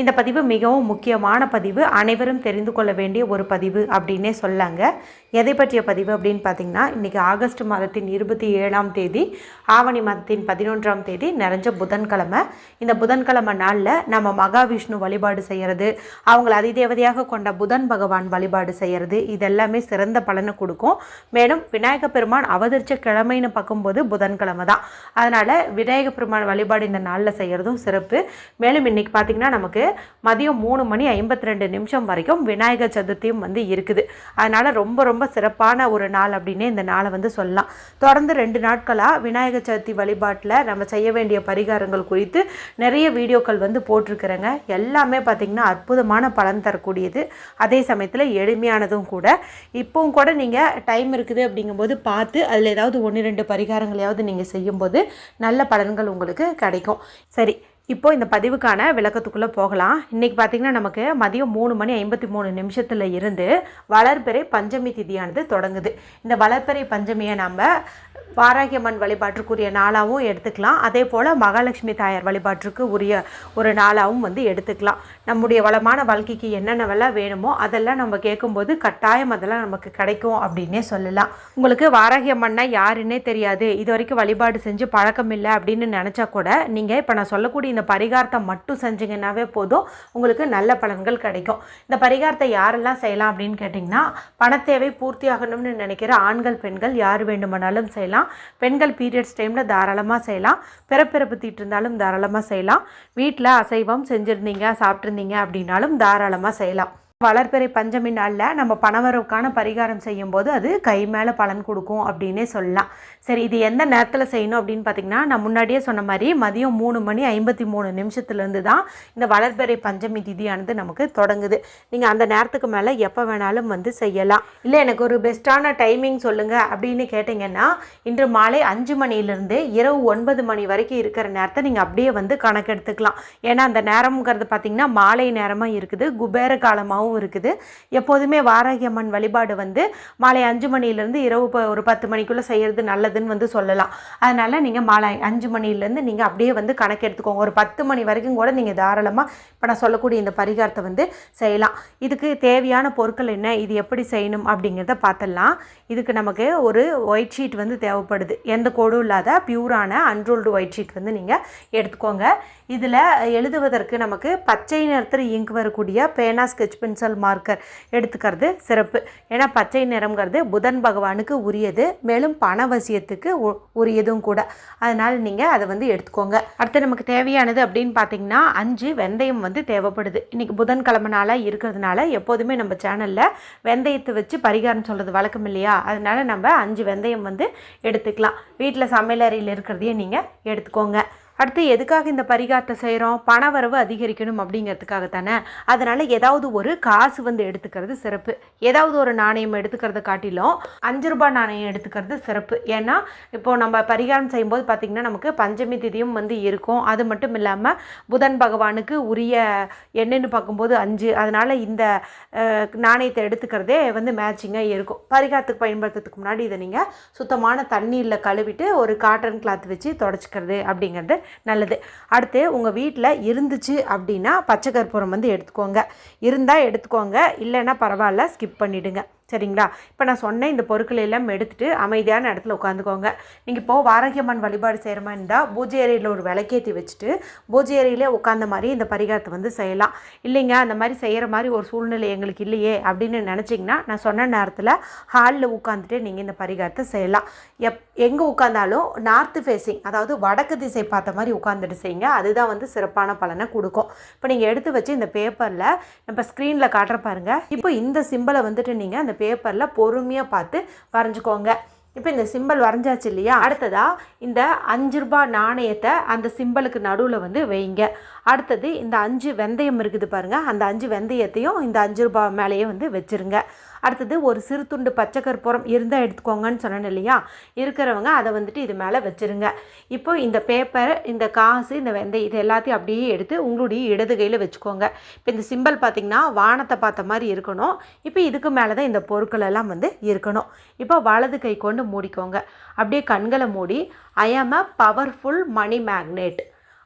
இந்த பதிவு மிகவும் முக்கியமான பதிவு. அனைவரும் தெரிந்து கொள்ள வேண்டிய ஒரு பதிவு அப்படின்னே சொல்லாங்க. எதை பற்றிய பதிவு அப்படின்னு பார்த்தீங்கன்னா இன்றைக்கி ஆகஸ்ட் மாதத்தின் இருபத்தி ஏழாம் தேதி ஆவணி மாதத்தின் பதினொன்றாம் தேதி நிறைஞ்ச புதன்கிழமை. இந்த புதன்கிழமை நாளில் நம்ம மகாவிஷ்ணு வழிபாடு செய்கிறது அவங்கள அதிதேவதையாக கொண்ட புதன் பகவான் வழிபாடு செய்கிறது இதெல்லாமே சிறந்த பலனை கொடுக்கும். மேலும் விநாயக பெருமான் அவதரிச்ச கிழமைன்னு பார்க்கும்போது புதன்கிழமை தான். அதனால் விநாயக பெருமான் வழிபாடு இந்த நாளில் செய்கிறதும் சிறப்பு. மேலும் இன்றைக்கி பார்த்திங்கன்னா நமக்கு மதியம் மூணு மணி ஐம்பத்தி ரெண்டு நிமிஷம் வரைக்கும் விநாயகர் சதுர்த்தியும் வந்து இருக்குது. அதனால் ரொம்ப ரொம்ப சிறப்பான ஒரு நாள் அப்படின்னே இந்த நாளை வந்து சொல்லலாம். தொடர்ந்து ரெண்டு நாட்களாக விநாயகர் சதுர்த்தி வழிபாட்டில் நம்ம செய்ய வேண்டிய பரிகாரங்கள் குறித்து நிறைய வீடியோக்கள் வந்து போட்டிருக்கிறேங்க. எல்லாமே பார்த்திங்கன்னா அற்புதமான பலன் தரக்கூடியது. அதே சமயத்தில் எளிமையானதும் கூட. இப்போவும் கூட நீங்கள் டைம் இருக்குது அப்படிங்கும்போது பார்த்து அதில் ஏதாவது ஒன்று ரெண்டு பரிகாரங்களையாவது நீங்கள் செய்யும்போது நல்ல பலன்கள் உங்களுக்கு கிடைக்கும். சரி இப்போ இந்த பதிவுக்கான விளக்கத்துக்குள்ளே போகலாம். இன்றைக்கி பார்த்திங்கன்னா நமக்கு மதியம் மூணு மணி ஐம்பத்தி மூணு நிமிஷத்தில் இருந்து வளர்பிறை பஞ்சமி திதியானது தொடங்குது. இந்த வளர்பிறை பஞ்சமியை நம்ம வாராகியம்மன் வழிபாட்டுக்குரிய நாளாகவும் எடுத்துக்கலாம். அதே போல் மகாலட்சுமி தாயார் வழிபாட்டுக்கு உரிய ஒரு நாளாகவும் வந்து எடுத்துக்கலாம். நம்முடைய வளமான வாழ்க்கைக்கு என்னென்னவெல்லாம் வேணுமோ அதெல்லாம் நம்ம கேட்கும்போது கட்டாயம் அதெல்லாம் நமக்கு கிடைக்கும் அப்படின்னே சொல்லலாம். உங்களுக்கு வாராகியம்மன்னா யாருன்னே தெரியாது. இது வரைக்கும் வழிபாடு செஞ்சு பழக்கம் இல்லை அப்படின்னு நினச்சா கூட நீங்கள் இப்போ நான் சொல்லக்கூடிய இந்த பரிகாரத்தை மட்டும் செஞ்சீங்கன்னாவே போதும். உங்களுக்கு நல்ல பலன்கள் கிடைக்கும். இந்த பரிகாரத்தை யாரெல்லாம் செய்யலாம் அப்படின்னு கேட்டிங்கன்னா பணத்தேவை பூர்த்தி ஆகணும்னு நினைக்கிற ஆண்கள் பெண்கள் யார் வேண்டுமானாலும் செய்யலாம். பெண்கள் பீரியட்ஸ் டைமில் தாராளமாக செய்யலாம். பிறப்பிறப்பு தீட்டு இருந்தாலும் தாராளமாக செய்யலாம். வீட்டில் அசைவம் செஞ்சுருந்தீங்க சாப்பிட்ருந்தீங்க அப்படின்னாலும் தாராளமாக செய்யலாம். வளர்பிறை பஞ்சமி நாளில் நம்ம பணவரவுக்கான பரிகாரம் செய்யும்போது அது கை மேலே பலன் கொடுக்கும் அப்படின்னே சொல்லலாம். சரி இது எந்த நேரத்தில் செய்யணும் அப்படின்னு பார்த்தீங்கன்னா நான் முன்னாடியே சொன்ன மாதிரி மதியம் மூணு மணி ஐம்பத்தி மூணு நிமிஷத்துலேருந்து தான் இந்த வளர்பிறை பஞ்சமி திதியானது நமக்கு தொடங்குது. நீங்கள் அந்த நேரத்துக்கு மேலே எப்போ வேணாலும் வந்து செய்யலாம். இல்லை எனக்கு ஒரு பெஸ்ட்டான டைமிங் சொல்லுங்கள் அப்படின்னு கேட்டிங்கன்னா இன்று மாலை அஞ்சு மணியிலிருந்து இரவு ஒன்பது மணி வரைக்கும் இருக்கிற நேரத்தை நீங்கள் அப்படியே வந்து கணக்கெடுத்துக்கலாம். ஏன்னா அந்த நேரம்ங்கிறது பார்த்திங்கன்னா மாலை நேரமாக இருக்குது. குபேர காலமாகவும் இருக்குது. எப்போதுமே வாராகியம்மன் வழிபாடு வந்து மாலை அஞ்சு மணிலேருந்து இரவு ஒரு பத்து மணிக்குள்ளே செய்கிறது நல்லதுன்னு வந்து சொல்லலாம். அதனால் நீங்கள் மாலை அஞ்சு மணிலேருந்து நீங்கள் அப்படியே வந்து கணக்கெடுத்துக்கோங்க ஒரு பத்து மணி வரைக்கும் கூட நீங்கள் தாராளமாக இப்போ நான் சொல்லக்கூடிய இந்த பரிகாரத்தை வந்து செய்யலாம். இதுக்கு தேவையான பொருட்கள் என்ன? இது எப்படி செய்யணும்? அப்படிங்கிறத பார்த்துடலாம் இதுக்கு நமக்கு ஒரு ஒயிட் ஷீட் வந்து தேவைப்படுது. எந்த கோடும் இல்லாத பியூரான அன்ரோல்டு ஒயிட் ஷீட் வந்து நீங்கள் எடுத்துக்கோங்க. இதில் எழுதுவதற்கு நமக்கு பச்சை நிறத்தில் இங்கு வரக்கூடிய பேனா ஸ்கெட்ச் பென்சில் மார்க்கர் எடுத்துக்கிறது சிறப்பு. ஏன்னா பச்சை நிறம்ங்கிறது புதன் பகவானுக்கு உரியது மேலும் பணவசியத்துக்கு உ- உரியதும் கூட. அதனால் நீங்கள் அதை வந்து எடுத்துக்கோங்க. அடுத்து நமக்கு தேவையானது அப்படின்னு பார்த்தீங்கன்னா அஞ்சு வெந்தயம் வந்து தேவைப்படுது. இன்றைக்கி புதன்கிழமை நாளாக இருக்கிறதுனால எப்போதுமே நம்ம சேனலில் வெந்தயத்தை வச்சு பரிகாரம் சொல்கிறது வழக்கம் இல்லையா? அதனால் நம்ம அஞ்சு வெந்தயம் வந்து எடுத்துக்கலாம். வீட்டில் சமையலறையில் இருக்கிறதையே நீங்கள் எடுத்துக்கோங்க. அடுத்து எதுக்காக இந்த பரிகாரத்தை செய்கிறோம் பணவரவு அதிகரிக்கணும் அப்படிங்கிறதுக்காக தானே அதனால் ஏதாவது ஒரு காசு வந்து எடுத்துக்கிறது சிறப்பு. ஏதாவது ஒரு நாணயம் எடுத்துக்கிறத காட்டிலும் அஞ்சு ரூபாய் நாணயம் எடுத்துக்கிறது சிறப்பு. ஏன்னா இப்போது நம்ம பரிகாரம் செய்யும்போது பார்த்திங்கன்னா நமக்கு பஞ்சமி திதியும் வந்து இருக்கும். அது மட்டும் இல்லாமல் புதன் பகவானுக்கு உரிய எண்ணெய்னு பார்க்கும்போது அஞ்சு. அதனால் இந்த நாணயத்தை எடுத்துக்கிறதே வந்து மேட்சிங்காக இருக்கும். பரிகாரத்துக்கு பயன்படுத்துறதுக்கு முன்னாடி இதை நீங்கள் சுத்தமான தண்ணீரில் கழுவிட்டு ஒரு காட்டன் கிளாத் வச்சு தொடச்சிக்கிறது அப்படிங்கிறது நல்லது. அடுத்து உங்கள் வீட்டில் இருந்துச்சு அப்படின்னா பச்சை கற்பூரம் வந்து எடுத்துக்கோங்க. இருந்தால் எடுத்துக்கோங்க. இல்லைன்னா பரவாயில்ல ஸ்கிப் பண்ணிவிடுங்க சரிங்களா? இப்போ நான் சொன்னேன் இந்த பொருட்களை எல்லாம் எடுத்துகிட்டு அமைதியான இடத்துல உட்காந்துக்கோங்க. நீங்கள் இப்போது வாரகியம்மன் வழிபாடு செய்கிற மாதிரி இருந்தால் பூஜை அறையில் ஒரு விளக்கேற்றி வச்சுட்டு பூஜை அறையிலே உட்காந்த மாதிரி இந்த பரிகாரத்தை வந்து செய்யலாம். இல்லைங்க அந்த மாதிரி செய்கிற மாதிரி ஒரு சூழ்நிலை எங்களுக்கு இல்லையே அப்படின்னு நினச்சிங்கன்னா நான் சொன்ன நேரத்தில் ஹாலில் உட்காந்துட்டு நீங்கள் இந்த பரிகாரத்தை செய்யலாம். எப் எங்கே உட்காந்தாலும் நார்த்து ஃபேஸிங் அதாவது வடக்கு திசை பார்த்த மாதிரி உட்காந்துட்டு செய்யுங்க. அதுதான் வந்து சிறப்பான பலனை கொடுக்கும். இப்போ நீங்கள் எடுத்து வச்சு இந்த பேப்பரில் இப்போ ஸ்க்ரீனில் காட்டுற பாருங்கள் இப்போ இந்த சிம்பிளை வந்துட்டு நீங்கள் அந்த பேப்பரில் பொறுமையாக பார்த்து வரைஞ்சிக்கோங்க. இப்போ இந்த சிம்பிள் வரைஞ்சாச்சு இல்லையா? அடுத்ததாக இந்த அஞ்சு ரூபா நாணயத்தை அந்த சிம்பிளுக்கு நடுவில் வந்து வைங்க. அடுத்தது இந்த அஞ்சு வெந்தயம் இருக்குது பாருங்கள் அந்த அஞ்சு வெந்தயத்தையும் இந்த அஞ்சு ரூபாய் மேலேயே வந்து வச்சுருங்க. அடுத்தது ஒரு சிறு துண்டு பச்சை கற்பூரம் இருந்தால் எடுத்துக்கோங்கன்னு சொன்னேன் இல்லையா? இருக்கிறவங்க அதை வந்துட்டு இது மேலே வச்சுருங்க. இப்போ இந்த பேப்பர் இந்த காசு இந்த வெந்தயம் இது எல்லாத்தையும் அப்படியே எடுத்து உங்களுடைய இடது கையில் வச்சுக்கோங்க. இப்போ இந்த சிம்பிள் பார்த்திங்கன்னா வானத்தை பார்த்த மாதிரி இருக்கணும். இப்போ இதுக்கு மேலே தான் இந்த பொருட்கள் எல்லாம் வந்து இருக்கணும். இப்போ வலது கை கொண்டு மூடிக்கோங்க. அப்படியே கண்களை மூடி ஐ am a powerful money magnet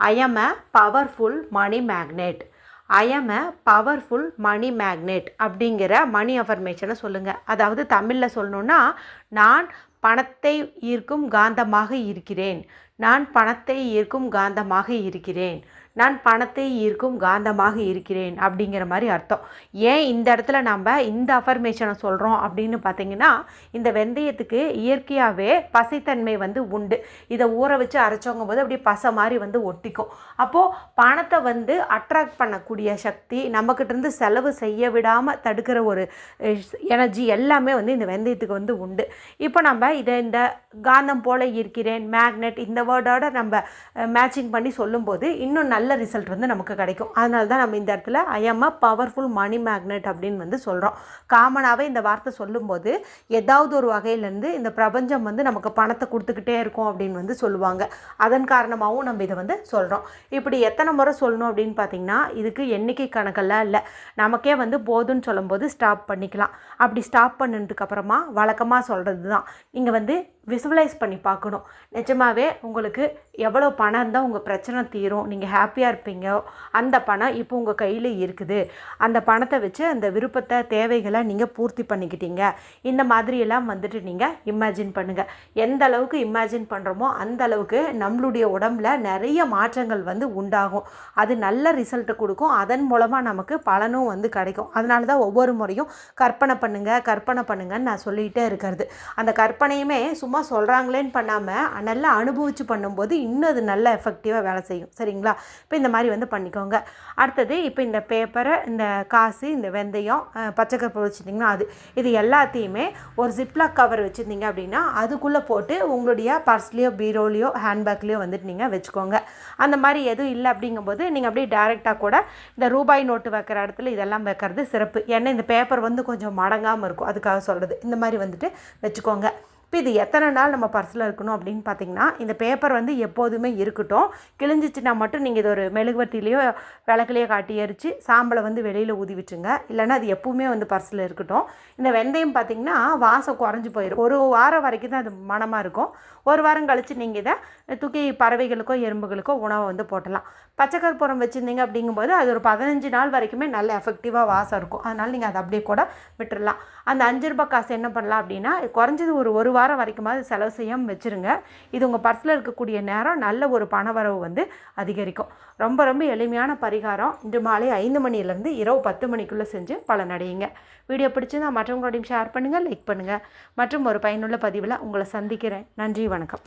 I am a powerful money magnet I am a powerful money magnet அப்படிங்கிற மணி அஃபர்மேஷனை சொல்லுங்கள் அதாவது தமிழில் சொல்லணுன்னா நான் பணத்தை ஈர்க்கும் காந்தமாக இருக்கிறேன். நான் பணத்தை ஈர்க்கும் காந்தமாக இருக்கிறேன். நான் பணத்தை ஈர்க்கும் காந்தமாக இருக்கிறேன் அப்படிங்கிற மாதிரி அர்த்தம். ஏன் இந்த இடத்துல நம்ம இந்த அஃபர்மேஷனை சொல்கிறோம் அப்படின்னு பார்த்தீங்கன்னா இந்த வெந்தயத்துக்கு இயற்கையாகவே பசைத்தன்மை வந்து உண்டு. இதை ஊற வச்சு அரைச்சவங்க போது அப்படியே பசை மாதிரி வந்து ஒட்டிக்கும். அப்போது பணத்தை வந்து அட்ராக்ட் பண்ணக்கூடிய சக்தி நம்மக்கிட்டேருந்து செலவு செய்ய விடாமல் தடுக்கிற ஒரு எனர்ஜி எல்லாமே வந்து இந்த வெந்தயத்துக்கு வந்து உண்டு. இப்போ நம்ம இதை இந்த காந்தம் போல இருக்கிறேன் மேக்னெட் இந்த வேர்டோட நம்ம மேட்சிங் பண்ணி சொல்லும்போது இன்னும் நல்ல நல்ல ரிசல்ட் வந்து நமக்கு கிடைக்கும். அதனால தான் நம்ம இந்த இடத்துல I'm a powerful money magnet அப்படின்னு வந்து சொல்கிறோம் காமனாகவே இந்த வார்த்தை சொல்லும்போது ஏதாவது ஒரு வகையிலேருந்து இந்த பிரபஞ்சம் வந்து நமக்கு பணத்தை கொடுத்துக்கிட்டே இருக்கும் அப்படின்னு வந்து சொல்லுவாங்க. அதன் காரணமாகவும் நம்ம இதை வந்து சொல்கிறோம் இப்படி எத்தனை முறை சொல்லணும் அப்படின்னு பார்த்தீங்கன்னா இதுக்கு எண்ணிக்கை கணக்கெல்லாம் இல்லை. நமக்கே வந்து போதும்னு சொல்லும்போது ஸ்டாப் பண்ணிக்கலாம். அப்படி ஸ்டாப் பண்ணதுக்கப்புறமா வழக்கமாக சொல்கிறது தான் நீங்கள் வந்து விசுவலைஸ் பண்ணி பார்க்கணும். நிஜமாகவே உங்களுக்கு எவ்வளோ பணம் இருந்தால் உங்கள் பிரச்சனை தீரும். நீங்கள் ஹாப்பியாக இருப்பீங்க. அந்த பணம் இப்போ உங்கள் கையில் இருக்குது. அந்த பணத்தை வச்சு அந்த விருப்பத்தை தேவைகளை நீங்கள் பூர்த்தி பண்ணிக்கிட்டீங்க. இந்த மாதிரியெல்லாம் வந்துட்டு நீங்கள் இமேஜின் பண்ணுங்கள் எந்த அளவுக்கு இமேஜின் பண்ணுறோமோ அந்த அளவுக்கு நம்மளுடைய உடம்புல நிறைய மாற்றங்கள் வந்து உண்டாகும். அது நல்ல ரிசல்ட்டை கொடுக்கும். அதன் மூலமாக நமக்கு பலனும் வந்து கிடைக்கும். அதனால தான் ஒவ்வொரு முறையும் கற்பனை பண்ணுங்கள் கற்பனை பண்ணுங்கன்னு நான் சொல்லிகிட்டே இருக்கிறது. அந்த கற்பனையுமே சும்மா சும்மா சொல்கிறாங்களேன்னு பண்ணாமல் நல்லா அனுபவித்து பண்ணும்போது இன்னும் அது நல்ல எஃபெக்டிவாக வேலை செய்யும். சரிங்களா? இப்போ இந்த மாதிரி வந்து பண்ணிக்கோங்க. அடுத்தது இப்போ இந்த பேப்பரை இந்த காசு இந்த வெந்தயம் பச்சை வச்சுருந்தீங்கன்னா அது இது எல்லாத்தையுமே ஒரு ஜிப்லாக் கவர் வச்சுருந்தீங்க அப்படின்னா அதுக்குள்ளே போட்டு உங்களுடைய பர்ஸ்லேயோ பீரோலையோ ஹேண்ட்பேக்லேயோ வந்துட்டு நீங்கள் வச்சுக்கோங்க. அந்த மாதிரி எதுவும் இல்லை அப்படிங்கும்போது நீங்கள் அப்படியே டேரெக்டாக கூட இந்த ரூபாய் நோட்டு வைக்கிற இடத்துல இதெல்லாம் வைக்கிறது சிறப்பு. ஏன்னா இந்த பேப்பர் வந்து கொஞ்சம் மடங்காமல் இருக்கும். அதுக்காக சொல்கிறது இந்த மாதிரி வந்துட்டு வச்சுக்கோங்க. இப்போ இது எத்தனை நாள் நம்ம பர்ஸில் இருக்கணும் அப்படின்னு பார்த்தீங்கன்னா இந்த பேப்பர் வந்து எப்போதுமே இருக்கட்டும். கிழிஞ்சிச்சுன்னா மட்டும் நீங்கள் இது ஒரு மெழுகுவர்த்திலையோ விளக்குலையோ காட்டி எரித்து சாம்பலை வந்து வெளியில் ஊதி விட்டுருங்க. இல்லைன்னா அது எப்பவுமே வந்து பர்ஸில் இருக்கட்டும். இந்த வெந்தயம் பார்த்திங்கன்னா வாசம் குறைஞ்சி போயிடும். ஒரு வாரம் வரைக்கும் தான் அது மனமாக இருக்கும். ஒரு வாரம் கழித்து நீங்கள் இதை தூக்கி பறவைகளுக்கோ எறும்புகளுக்கோ உணவை வந்து போட்டலாம். பச்சை கற்பூரம் வச்சுருந்தீங்க அப்படிங்கும்போது அது ஒரு பதினஞ்சு நாள் வரைக்குமே நல்ல எஃபெக்டிவாக வாசம் இருக்கும். அதனால் நீங்கள் அதை அப்படியே கூட விட்டுடலாம் அந்த அஞ்சு ரூபாய் காசு என்ன பண்ணலாம் அப்படின்னா குறைஞ்சது ஒரு ஒரு வாரம் வரைக்குமாவது செலவு செய்யாமல் வச்சுருங்க. இது உங்கள் பர்ஸில் இருக்கக்கூடிய நேரம் நல்ல ஒரு பணவரவு வந்து அதிகரிக்கும். ரொம்ப ரொம்ப எளிமையான பரிகாரம். இன்று மாலை ஐந்து மணிலேருந்து இரவு பத்து மணிக்குள்ளே செஞ்சு பலனடையுங்க. வீடியோ பிடிச்சிருந்தா மற்றவங்களோடையும் ஷேர் பண்ணுங்கள் லைக் பண்ணுங்கள் மற்றும் ஒரு பயனுள்ள பதிவில் உங்களை சந்திக்கிறேன். நன்றி வணக்கம்.